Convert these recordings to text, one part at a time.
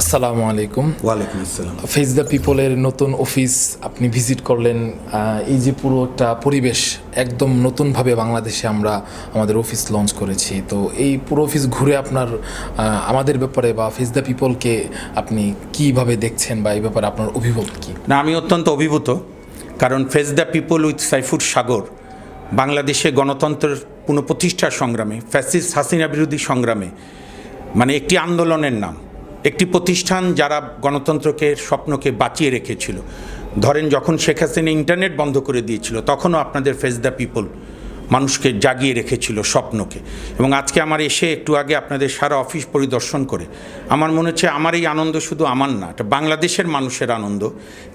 আসসালামু আলাইকুম। ওয়ালাইকুম আসসালাম। ফেস দ্য পিপলের নতুন অফিস আপনি ভিজিট করলেন এই যে পুরো একটা পরিবেশ একদম নতুনভাবে বাংলাদেশে আমরা আমাদের অফিস লঞ্চ করেছি। তো এই পুরো অফিস ঘুরে আপনার আমাদের ব্যাপারে বা ফেস দ্য পিপলকে আপনি কীভাবে দেখছেন বা এই ব্যাপারে আপনার অভিভূত কি? না আমি অত্যন্ত অভিভূত কারণ face the people with Saifur Sagar বাংলাদেশে গণতন্ত্রের পুনঃপ্রতিষ্ঠার সংগ্রামে ফ্যাসিস্ট হাসিনা বিরোধী সংগ্রামে মানে একটি আন্দোলনের নাম। একটি প্রতিষ্ঠান যারা গণতন্ত্রকে, স্বপ্নকে বাঁচিয়ে রেখেছিল। ধরেন যখন শেখ হাসিনা ইন্টারনেট বন্ধ করে দিয়েছিল, তখনও আপনাদের ফেস দ্য পিপল মানুষকে জাগিয়ে রেখেছিল স্বপ্নকে। এবং আজকে আমার এসে একটু আগে আপনাদের সারা অফিস পরিদর্শন করে, আমার মনে হচ্ছে আমার এই আনন্দ শুধু আমার না, এটা বাংলাদেশের মানুষের আনন্দ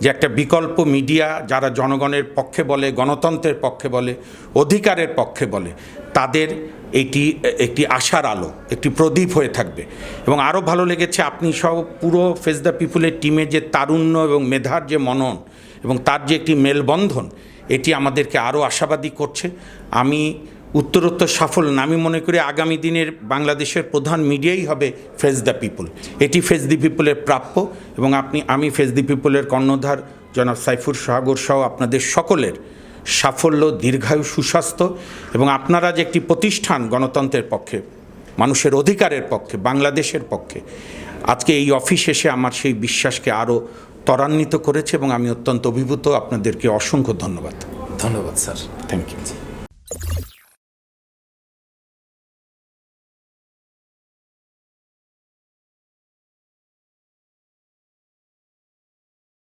যে একটা বিকল্প মিডিয়া যারা জনগণের পক্ষে বলে, গণতন্ত্রের পক্ষে বলে, অধিকারের পক্ষে বলে, তাদের এটি, একটি আশার আলো, একটি প্রদীপ হয়ে থাকবে। এবং আরও ভালো লেগেছে আপনি সহ পুরো ফেস দ্য পিপুলের টিমের যে তারুণ্য এবং মেধার যে মনন এবং তার যে একটি মেলবন্ধন এটি আমাদেরকে আরও আশাবাদী করছে। আমি উত্তরোত্তর সাফল্য আমি মনে করি, আগামী দিনের বাংলাদেশের প্রধান মিডিয়াই হবে ফেস দ্য পিপুল এটি ফেস দি পিপুলের প্রাপ্য এবং আপনি, আমি ফেস দি পিপুলের কর্ণধার জনাব সাইফুর সাগর সহ আপনাদের সকলের সাফল্য, দীর্ঘায়ু, সুস্বাস্থ্য এবং আপনারা যে একটি প্রতিষ্ঠান গণতন্ত্রের পক্ষে, মানুষের অধিকারের পক্ষে, বাংলাদেশের পক্ষে, আজকে এই অফিস এসে আমার সেই বিশ্বাসকে আরও ত্বরান্বিত করেছে এবং আমি অত্যন্ত অভিভূত। আপনাদেরকে অসংখ্য ধন্যবাদ। ধন্যবাদ স্যার। Thank you